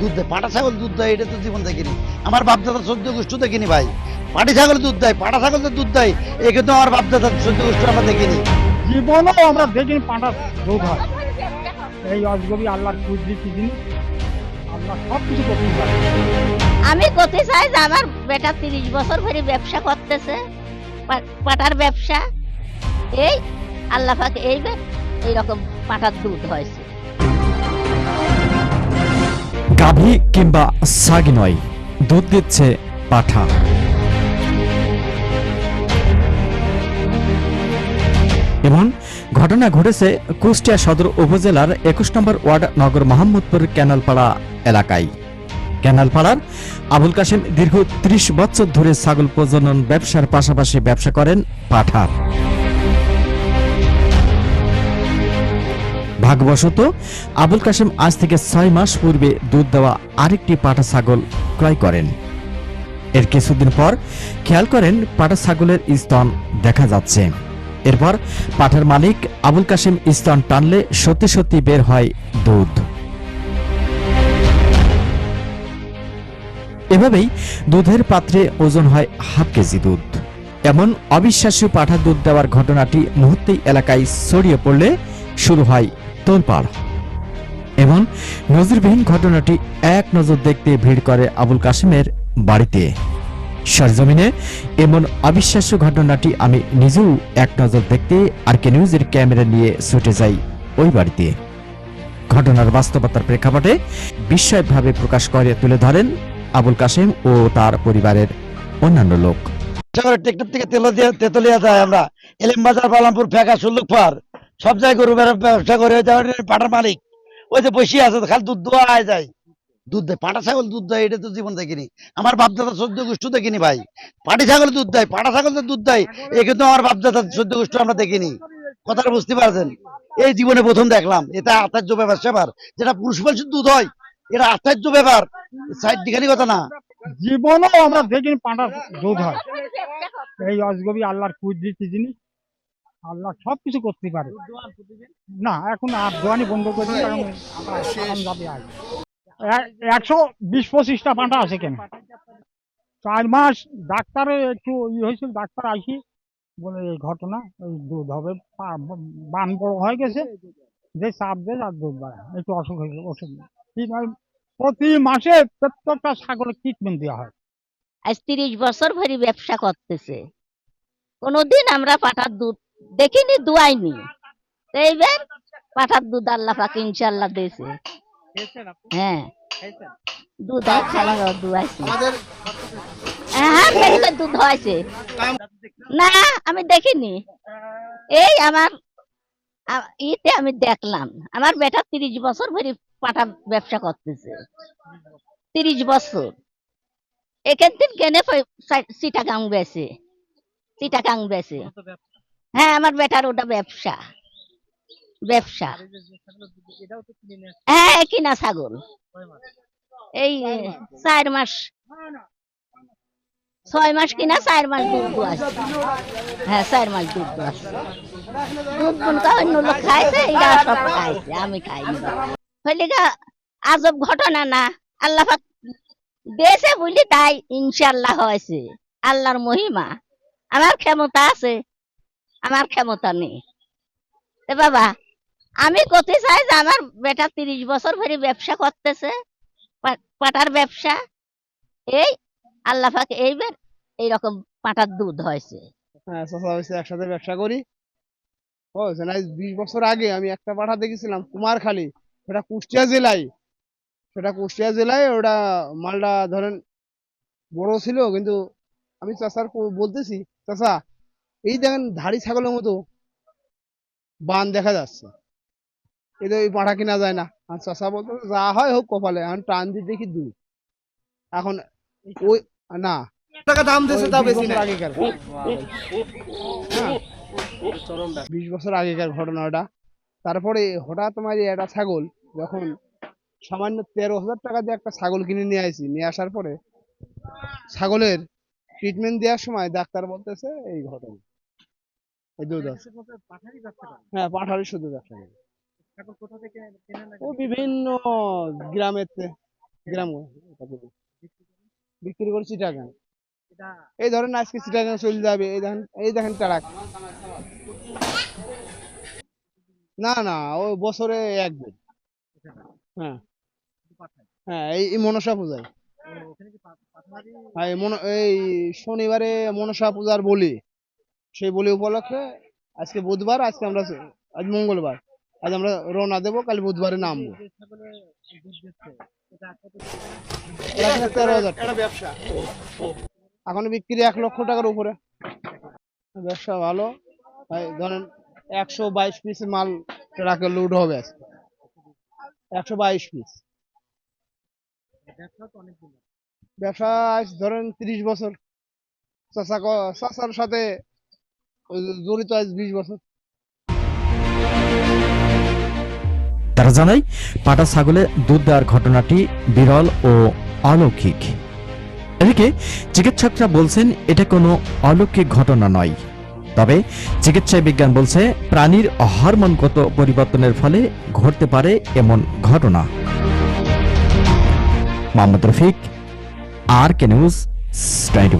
দুধ দেয়। পাটা ছাগল দুধ দেয় এটা তো জীবন দেখিনি। আমার বাপদাদা চোদ্দ গোষ্ঠ দেখিনি ভাই। পাটি ছাগল দুধ দেয় পাটা ছাগল তো দুধ দেয়। এ কিন্তু আমার বাপদাদা চোদ্দ গোষ্ঠ আমরা দেখিনি। জীবনও আমরা দেখিনি পাঁটার দুধ হয় এই অজগবি আল্লাহর কুদরিতি জিনিস? আল্লাহ সব কিছু করতে পারে আমি করতে চাই যে আমার বেটা তিরিশ বছর ধরে ব্যবসা করতেছে পা- পাটার ব্যবসা। এই আল্লাহ পাকে এই এইরকম পাটার দুধ হয়েছে। গাভী কিংবা সাগি নয়, দুধ দিচ্ছে পাঠা। এমন ঘটনা ঘটেছে কুষ্টিয়া সদর উপজেলার একুশ নম্বর ওয়ার্ড নগর মোহাম্মদপুর ক্যানালপাড়া এলাকায়। ক্যানালপাড়ার আবুল কাশেম দীর্ঘ ত্রিশ বছর ধরে ছাগল প্রজনন ব্যবসার পাশাপাশি ব্যবসা করেন পাঠার ভাগ্যবশত, আবুল কাশেম আজ থেকে ছয় মাস পূর্বে দুধ দেওয়া আরেকটি পাটা ছাগল ক্রয় করেন। এর কিছুদিন পর খেয়াল করেন, পাটা ছাগলের স্তন দেখা যাচ্ছে। এরপর পাঠার মালিক আবুল কাশেম স্তন টানলে সত্যি সত্যি বের হয় দুধ। এভাবেই দুধের পাত্রে ওজন হয় হাফ কেজি দুধ। এমন অবিশ্বাস্য পাঠা দুধ দেওয়ার ঘটনাটি মুহূর্তেই এলাকায় ছড়িয়ে পড়লে শুরু হয় তোলপাড় এমন নজিরবিহীন ঘটনাটি এক নজর দেখতে ভিড় করে আবুল কাশিমের বাড়িতে। সরজমিনে এমন অবিশ্বাস্য ঘটনাটি আমি নিজেও এক নজর দেখতে আর কে নিউজের ক্যামেরা নিয়ে ছুটে যাই ওই বাড়িতে। ঘটনার বাস্তবতার প্রেক্ষাপটে বিস্ময়ভাবে প্রকাশ করে তুলে ধরেন আবুল কাশেম ও তার পরিবারের অন্যান্য লোক। টেকটপ থেকে তেল যায় আমরা। এলেম বাজার পালামপুর ফেকা সুল্লুক সব জায়গায় গরু ব্যবসা করে পাটার মালিক। ওই যে আছে, খালি দুধ দোয়া যায়। দুধ দেয় পাটা ছাগল দুধ দেয়, এটা তো জীবন দেখিনি। আমার বাপদাদা গোষ্ঠ দেখিনি ভাই। পাটি ছাগল দুধ দেয় পাটা ছাগল দুধ দেয়। আমার বাপদাদা গোষ্ঠ আমরা দেখিনি। কথাটা বুঝতে পারছেন? এই জীবনে প্রথম দেখলাম, এটা আশ্চর্য ব্যাপার, সেবার। যেটা পুরুষ মানুষের দুধ হয়, এটা আশ্চর্য ব্যাপার। সাইড দিখানি কথা না। জীবনও আমরা দেখিনি পাঁটার দুধ হয়। এই অজগবি, আল্লাহর কুদরিতি জিনিস। আল্লাহ সব কিছু করতে পারে। না এখন আর দোয়ানি বন্ধ করে আরাম যাবে আর। একশো বিশ পঁচিশটা পাঁটা আছে কেন চার মাস ডাক্তারে একটু ই হয়েছিল ডাক্তার আইসি বলে এই ঘটনা এই দুধ হবে বান বড় হয়ে গেছে। যে চাপ দেয় আর দুধ বাড়ায় একটু অসুখ হয়েছে ওষুধ ঠিক নয় প্রতি মাসে প্রত্যেকটা ছাগলের ট্রিটমেন্ট দেওয়া হয়। আজ তিরিশ বছর ধরে ব্যবসা করতেছে। কোনোদিন আমরা পাঠার দুধ দেখিনি দুয়াইনি। এইবার পাঠার দুধ আল্লাহ পাকে ইনশাল্লাহ দিয়েছে। হ্যাঁ। দুধ হ্যাঁ দুধ হয়েছে না আমি দেখিনি। এই আমার ইতে আমি দেখলাম। আমার বেটা তিরিশ বছর ধরে পাঠা ব্যবসা করতেছে। তিরিশ বছর। এখান থেকে কেনে সিটাগাং বেছে। সিটাগাং বেছে। হ্যাঁ আমার বেটার ওটা ব্যবসা। ব্যবসা। হ্যাঁ কিনা ছাগল। এই চার মাস ছয় মাস কিনা চার মাস দুধ আছে। হ্যাঁ চার মাস দুধ আছে। দুধ কোনটা অন্য লোক খাইছে এরা সব খাইছে আমি খাইনি। হইলে গা আজব ঘটনা না? আল্লাহ পাক দেশে বুঝলি তাই ইনশাল্লাহ হয়েছে। আল্লাহর মহিমা। আমার ক্ষমতা আছে। আমার ক্ষমতা নেই। বাবা, আমি করতে চাই যে আমার বেটা তিরিশ বছর ধরে ব্যবসা করতেছে পাটার ব্যবসা। এই আল্লাহ এইবার এইরকম পাটার দুধ হয়েছে। হ্যাঁ একসাথে ব্যবসা করি। বিশ বছর আগে আমি একটা পাঠা দেখেছিলাম, কুমারখালী। সেটা কুষ্টিয়া জেলায়। সেটা কুষ্টিয়া জেলায় ওটা মালটা ধরেন বড় ছিল, কিন্তু আমি চাচার কো- বলতেছি, চাচা এই দেখেন ধাড়ি ছাগলের মতো বান দেখা যাচ্ছে। এটা ওই পাঠা কিনা যায় না। আর চাচা বলতো যা হয় হোক কপালে এখন টান দিয়ে দেখি দুধ এখন ওই না। টাকা দাম দিয়েছে ওই বেশি না আগেকার। বিশ বছর আগেকার ঘটনা ওটা। তারপরে হঠাৎ একটা ছাগল যখন সামান্য তেরো হাজার টাকা দিয়ে একটা ছাগল কিনে নিয়ে আসি নিয়ে আসার পরে ছাগলের ট্রিটমেন্ট দেওয়ার সময় ডাক্তার বলতেছে এই ঘটনা। দুধ আছে হ্যাঁ পাঠারি শুধু ব্যবসা করে ও বিভিন্ন গ্রামের গ্রাম বিক্রি করি চিটাগাং। এই ধরেন আজকে চিটাগাং চলে যাবে এই দেখেন এই দেখেন ট্রাক না না ও বছরে একদিন। হ্যাঁ। হ্যাঁ এই মনসা পূজায়। হ্যাঁ মন- এই শনিবারে মনসা পূজার বলি। সেই বলি উপলক্ষে আজকে বুধবার, আজকে আমরা আজ মঙ্গলবার। আজ আমরা রওনা দেবো, কাল বুধবারে নামবো। এখন বিক্রি এক লক্ষ টাকার উপরে। ব্যবসা ভালো। ধরেন একশো বাইশ পিস মাল ট্রাকে লোড হবে আজকে। একশো বাইশ পিস। ব্যবসা আজ ধরেন তিরিশ বছর। চাচা ক- চাচার সাথে জড়িত আজ বিশ বছর। তারা জানায়, পাটা ছাগলে দুধ দেওয়ার ঘটনাটি বিরল ও অলৌকিক। এদিকে চিকিৎসকরা বলছেন, এটা কোনো অলৌকিক ঘটনা নয়। তবে চিকিৎসা বিজ্ঞান বলছে, প্রাণীর হরমোনগত পরিবর্তনের ফলে ঘটতে পারে এমন ঘটনা। Mohammad Rafiq, R K news twenty